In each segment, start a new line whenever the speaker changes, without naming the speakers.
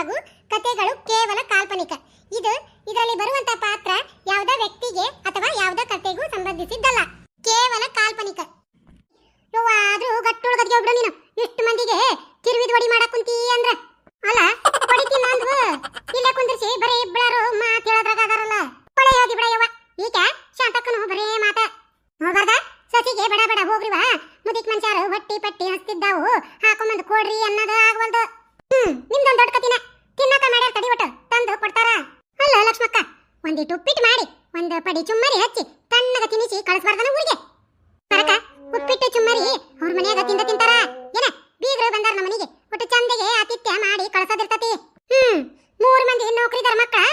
ಹಾಗೂ ಕತೆಗಳು ಒಂದಿಟ್ಟು ಉಪ್ಪಿಟ್ಟು ಮಾಡಿ ಒಂದು ಪಡಿ ಚುಮ್ಮರಿ ಹಚ್ಚಿ ತಣ್ಣಗ ತಿನ್ನಿಸಿ ಕಳಿಸ್ಬಾರ್ದನ ಊರಿಗೆ. ಬರಕ ಉಪ್ಪಿಟ್ಟು ಚುಮ್ಮರಿ ಅವ್ರ ಮನೆಯಾಗ ತಿಂದ ತಿಂತಾರ. ಏನ, ಬೀಗರು ಬಂದಾರ ನಮ್ಮ ಮನೆಗೆ. ಒಟ್ಟು ಚಂದಗೆ ಆತಿಥ್ಯ ಮಾಡಿ ಕಳ್ಸೋದಿರ್ತತಿ. ಹ್ಮ್, ಮೂರು ಮಂದಿ ನೌಕರಿದಾರ ಮಕ್ಕಳ,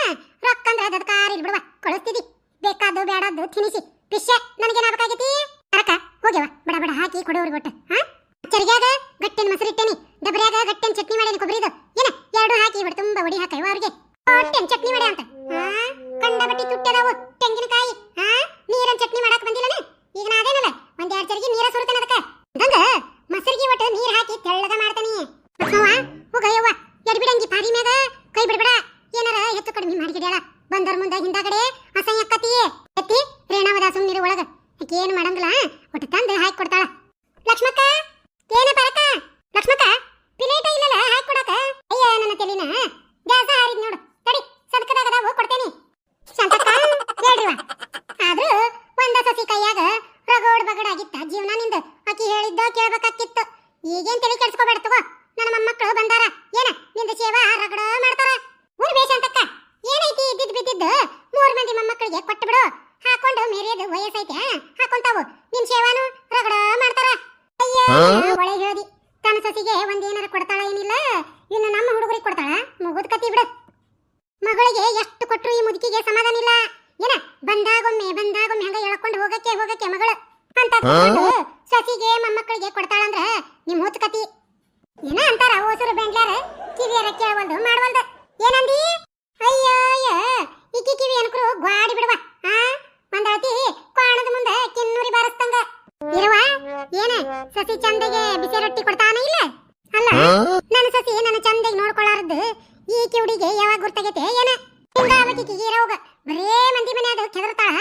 ರೊಕ್ಕ ಅಂದ್ರೆ ದದಕಾರ ಇಲ್ಬಿಡುವ ಕಳಿಸ್ತಿದಿ ಬೇಕಾದ್ದು ಬೇಡದ್ದು ತಿನ್ನಿಸಿ. ಪಿಶ್ಯ, ನನಗೇನಾಗಬೇಕಾಗೈತಿ? ಬರಕ ಹೋಗ್ಯವ. ಬಡ ಬಡ ಹಾಕಿ ಕೊಡೋರು ಕೊಟ್ಟ ಹಾ? ಚರಿಗಾಗ ಗಟ್ಟಿನ ಮೊಸರು ಇಟ್ಟೇನಿ. ಡಬರಿಯಾಗ ಗಟ್ಟಿನ ಚಟ್ನಿ ಮಾಡೇನಿ ಕೊಬ್ಬರಿದು ಏನ, ಎರಡು ಹಾಕಿ ಇವ್ರು ತುಂಬಾ ಒಡಿ ಹಾಕೈವ ಅವ್ರಿಗೆ. ಹೊಟ್ಟೆನ್ ಚಟ್ನಿ ಮಾಡಿ ಅಂತ. ಹಾ? ಕಂಡಬಟ್ಟಿ ತುಟ್ಟದವು ತೆಂಗಿನಕಾಯಿ ಹಾ ನೀರನ್ ಚಟ್ನಿ ಮಾಡಕ್ ಬಂದಿಲ್ಲನ? ಈಗ ನಾ ಅದೇನಲ್ಲ? ಒಂದ್ ಎರಡ್ ಜರಿಗೆ ನೀರ ಸುರುತ್ತನ ಹಂಗ ವಯಸ್ಸೈತೆ ಹಾಕೊಂತಾವು ನಿನ್ ಶೇವಾನು ರಗಡ ಮಾಡ್ತಾರ. ಅಯ್ಯೋ ಒಳೆ ಹೇಳಿ ತನ್ನ ಸಸಿಗೆ ಒಂದೇನಾರ ಕೊಡ್ತಾಳ ಏನಿಲ್ಲ? ಇನ್ನು ನಮ್ಮ ಹುಡುಗರಿಗೆ ಕೊಡ್ತಾಳ? ಮುಗುದ್ ಕತಿ ಬಿಡು. ಮಗಳಿಗೆ ಎಷ್ಟು ಕೊಟ್ರು ಈ ಮುದುಕಿಗೆ ಸಮಾಧಾನ ಇಲ್ಲ ಏನ? ಬಂದಾಗೊಮ್ಮೆ ಬಂದಾಗೊಮ್ಮೆ ಹಂಗ ಹೇಳ್ಕೊಂಡು ಹೋಗಕ್ಕೆ ಹೋಗಕ್ಕೆ ಮಗಳು. ಅಂತ ಸಸಿಗೆ ಮೊಮ್ಮಕ್ಕಳಿಗೆ ಕೊಡ್ತಾಳಂದ್ರ ನಿಮ್ ಹುಚ್ಚ ಕತಿ. ಏನ ಅಂತಾರ? ಓಸರು ಬೆಂಡ್ಲಾರ ಕಿವಿಯರ ಕೇಳವಲ್ದು ಮಾಡವಲ್ದು. ಗುರ್ತಾಗೈತೆ ಏನ? ಹಿಂಗ ಅವಕಿಗೆ ಹೋಗ ಬರೇ ಮಂದಿ ಅದು ಕೆದರ್ತಾಳ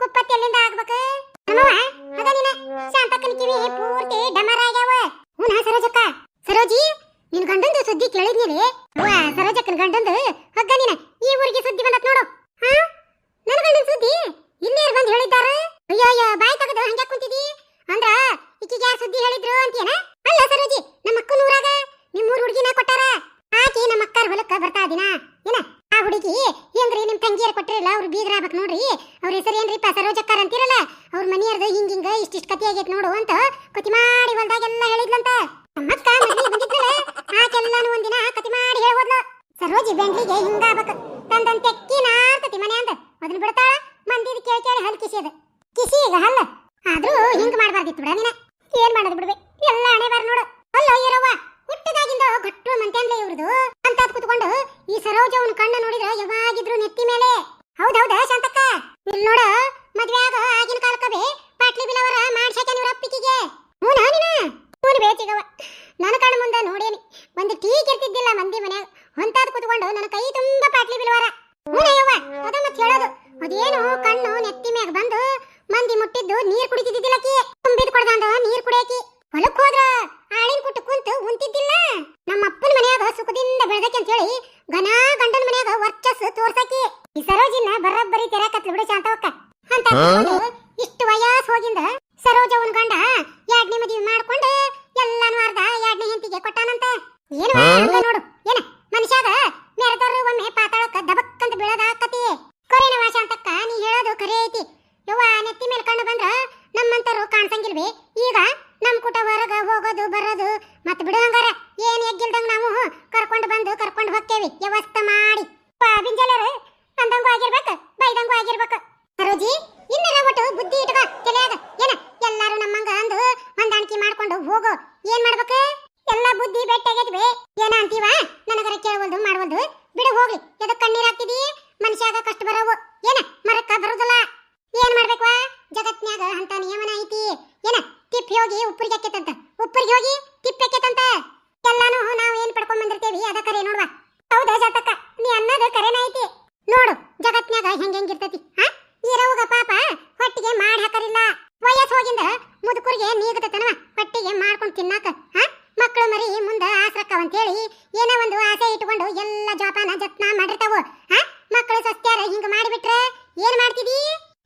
ಕುಪ್ಪತ್ತಿ ಎಲ್ಲಿಂದ ಆಗ್ಬೇಕು ನಮ್ಮವ್ವ ಅದ ಶಾಂತಕ್ಕನ ಕಿವಿ ಪೂರ್ತಿ ಡಮರ ಆಗ್ಯಾವ. ಹ್ಞೂ ನಾ ಸರೋಜಕ್ಕ. ಸರೋಜಿ, ನಿನ್ ಗಂಡಂದು ಸುದ್ದಿ ಕೇಳಿದ್ನಿರಿ ಅವ್ವ ಸರೋಜಕ್ಕನ ಗಂಡಂದು ಹಗ್ಗ ನೀನ. ಈ ಊರಿಗೆ ಸುದ್ದಿ ಬಂದತ್ ನೋಡು. ಹಾ? ನನ್ನ ಗಂಡನ ಸುದ್ದಿ? ಇಲ್ಲೇ ಬಂದು ಹೇಳಿದ್ದಾರೆ? ಅಯ್ಯೋ ಅಯ್ಯೋ ಬಾಯಿ ತಗದು ಹಂಗೆ ಕುಂತಿದಿ? ಅಂದ್ರ, ಈಕಿಗೆ ಯಾರು ಸುದ್ದಿ ಹೇಳಿದ್ರು ಅಂತೇನಾ ಗಂಟ್ಲಿಗೆ ಹಿಂಗಾಗಬೇಕು ತಂದಂತೆ ತೆಕ್ಕಿ ನಾರ್ತತಿ ಮನೆ ಅಂದ. ಅದನ್ನ ಬಿಡ್ತಾಳ, ಮಂದಿದ್ ಕೇಳಿ ಕೇಳಿ ಹಲ್ ಕಿಸಿ ಕಿಸಿ ಈಗ ಹಲ್ಲ. ಆದ್ರೂ ಹಿಂಗ್ ಮಾಡಬಾರ್ದಿತ್ತು ಬಿಡ ನೀನ. ಏನ್ ಮಾಡೋದು ಬಿಡ್ಬೇಕು 嗯？ಆಗ್ತಾವ ಹಾ ಮಕ್ಕಳು ಸಸ್ತ್ಯಾರ ಹಿಂಗ ಮಾಡಿಬಿಟ್ರೆ ಏನ್ ಮಾಡ್ತಿದಿ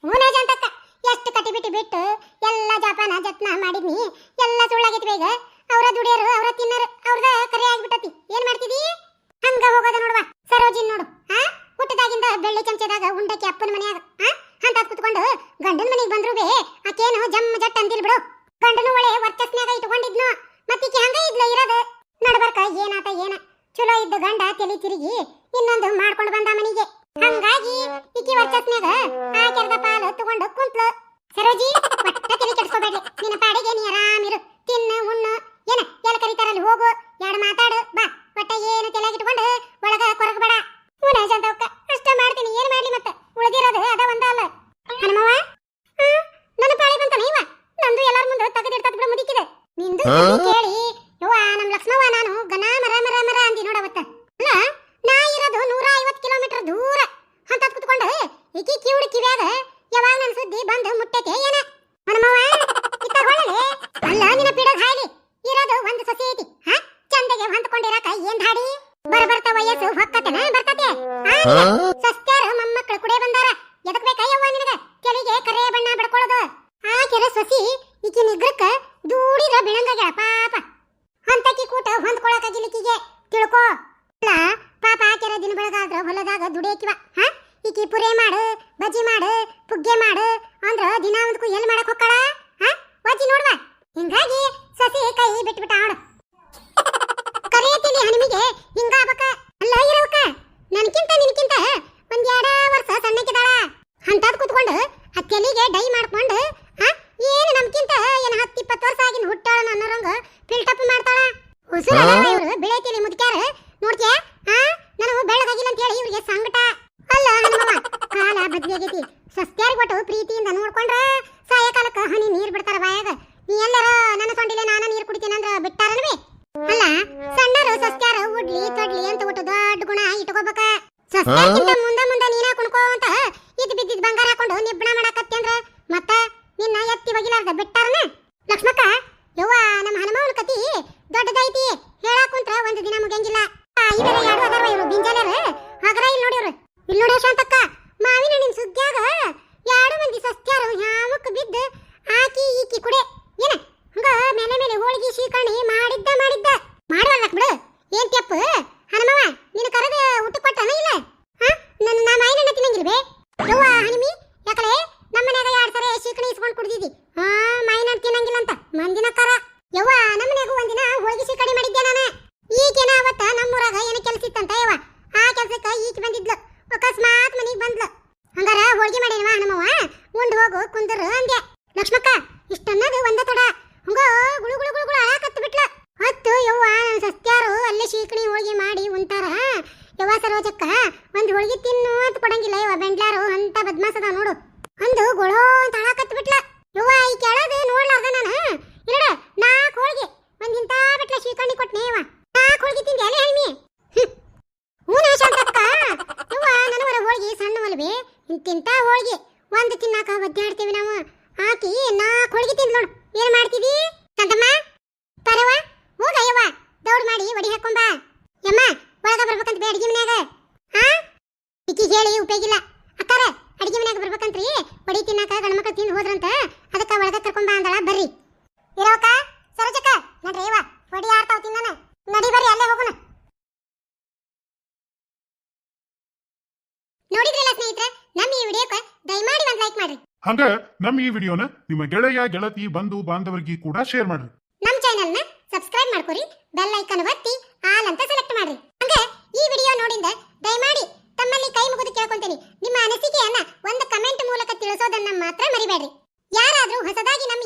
ಹೂನ ಜಂತಕ್ಕ ಎಷ್ಟು ಕಟ್ಟಿ ಬಿಟ್ಟು ಬಿಟ್ಟು ಎಲ್ಲ ಜಪಾನ ಜತ್ನ ಮಾಡಿದ್ನಿ. ಎಲ್ಲ ಸುಳ್ಳಾಗಿತ್ತು ಬೇಗ. ಅವರ ದುಡಿಯರು, ಅವರ ತಿನ್ನರು, ಅವ್ರದ ಕರೆ ಆಗಿಬಿಟ್ಟತಿ. ಏನ್ ಮಾಡ್ತಿದಿ ಹಂಗ ಹೋಗೋದ ನೋಡುವ. ಸರೋಜಿನ್ ನೋಡು. ಹಾ ಹುಟ್ಟದಾಗಿಂದ ಬೆಳ್ಳಿ ಚಮಚದಾಗ ಉಂಡಕ್ಕೆ ಅಪ್ಪನ ಮನೆಯಾಗ. ಹಾ ಅಂತ ಕುತ್ಕೊಂಡು ಗಂಡನ ಮನೆಗೆ ಬಂದ್ರು ಬೇ, ಆಕೇನು ಜಮ್ಮ ಜಟ್ ಅಂದಿಲ್ ಬಿಡು. ಗಂಡನು ಒಳ್ಳೆ ವರ್ಚಸ್ನಾಗ ಇಟ್ಕೊಂಡಿದ್ನು. ಮತ್ತೆ ಹಂಗ ಇದ್ಲ ಇರೋದು. ನಡ್ಬರ್ಕ, ಏನಾತ, ಏನ? ಚಲೋ ಇದ್ದ ಗಂಡ ತಲೆ ತಿರುಗಿ ಇನ್ನೊಂದು ಮಾಡ್ಕೊಂಡು ಬಂದ ಮನಿಗೆ. ಹಂಗಾಗಿ ಇಕಿ ವರ್ಚಸ್ನ್ಯಾಗ ಆ ಕೆರೆದ ಪಾಲು ತಗೊಂಡು ಕುಂತ್ಲ ಸರೋಜಿ ಒಟ್ಟ ತಲೆ ಕೆಡಿಸ್ಕೋಬೇಡ್ರಿ. ನಿನ್ನ ಪಾಡಿಗೆ ನೀ ಆರಾಮಿರು ತಿನ್ನ ಉಣ್ಣು. ಏನ ಎಲ್ಲ ಕರೀತಾರಲ್ಲಿ ಹೋಗು. ಎರಡು ಮಾತಾಡು ಬಾ. ಒಟ್ಟ ಏನು ತಲೆಗಿಟ್ಕೊಂಡು ಒಳಗ ಕೊರಗಬೇಡ. ಹ್ಞೂ ಶಾಂತವಕ್ಕ ಅಷ್ಟ ಮಾಡ್ತೀನಿ ಏನು ಮಾಡ್ಲಿ ಮತ್ತೆ? ಉಳಿದಿರೋದು ಅದ ಒಂದ ಅಲ್ಲ. ಹನುಮವ್ವ? ನನ್ನ ಪಾಳಿ ಬಂತಾನೆ ಇವ? ನಂದು ಎಲ್ಲಾರ ಮುಂದೆ ತೆಗೆದಿಡ್ತದ ಬಿಡ ಮುದಿಕಿದೆ. ನಿಂದು ಸೊಸಿ ಈಕಿನ ಇದ್ರ ಏನ್ ತೆಪ್ಪ ಕೊಡಿ ಹಾಕೊಂಡ ಬಾ. ಯಮ್ಮ, ಒಳಗ ಬರ್ಬೇಕಂತ ಬೇ ಅಡಿಗೆ ಮನ್ಯಾಗ. ಹಾ ಇಕ್ಕಿ ಹೇಳಿ ಉಪಯೋಗಿಲ್ಲ. ಅಕ್ಕಾರ, ಅಡಿಗೆ ಮನ್ಯಾಗ ಬರ್ಬೇಕಂತ್ರಿ. ಬಡಿ ತಿನ್ನಾಕ ಗಣಮಕ ತಿಂದು ಹೋದ್ರಂತ. ಅದಕ್ಕ ಒಳಗ ಕರ್ಕೊಂಬಾ ಅಂದಳ, ಬರ್ರಿ. ಇರೋಕ ಸರೋಜಕ್ಕ, ನಡ್ರಿ, ಇವ. ಬಡಿ ಆಡ್ತಾವ ತಿನ್ನನ ನಡಿ ಬರ್ರಿ, ಅಲ್ಲೇ ಹೋಗೋಣ. ನೋಡಿದ್ರಲ್ಲ ಸ್ನೇಹಿತರೆ, ನಮ್ಮ ಈ ವಿಡಿಯೋಕ್ಕೆ ದಯಮಾಡಿ ಒಂದು ಲೈಕ್ ಮಾಡ್ರಿ.
ಹಂಗ ನಮ್ಮ ಈ ವಿಡಿಯೋನ ನಿಮ್ಮ ಗೆಳೆಯ, ಗೆಳತಿ, ಬಂಧು, ಬಾಂಧವರಿಗೆ ಕೂಡ ಶೇರ್ ಮಾಡ್ರಿ.
ಚಾನೆಲ್ನ ಸಬ್ಸ್ಕ್ರೈಬ್ ಮಾಡ್ಕೊರಿ ಬೆಲ್ ಐಕನ್ ಒತ್ತಿ ಆಲ್ ಅಂತ ಸೆಲೆಕ್ಟ್ ಮಾಡ್ರಿ. ಹಂಗೆ ಈ ವಿಡಿಯೋ ನೋಡಿಂದ ದಯಮಾಡಿ ತಮ್ಮಲ್ಲಿ ಕೈ ಮುಗಿದು ಕೇಳ್ಕೊಂತೀನಿ. ನಿಮ್ಮ ಅನಿಸಿಕೆಯನ್ನ ಒಂದು ಕಮೆಂಟ್ ಮೂಲಕ ತಿಳಿಸೋದನ್ನ ಮಾತ್ರ ಮರಿಬೇಡ್ರಿ. ಯಾರಾದರೂ ಹೊಸದಾಗಿ ನಮ್ಮ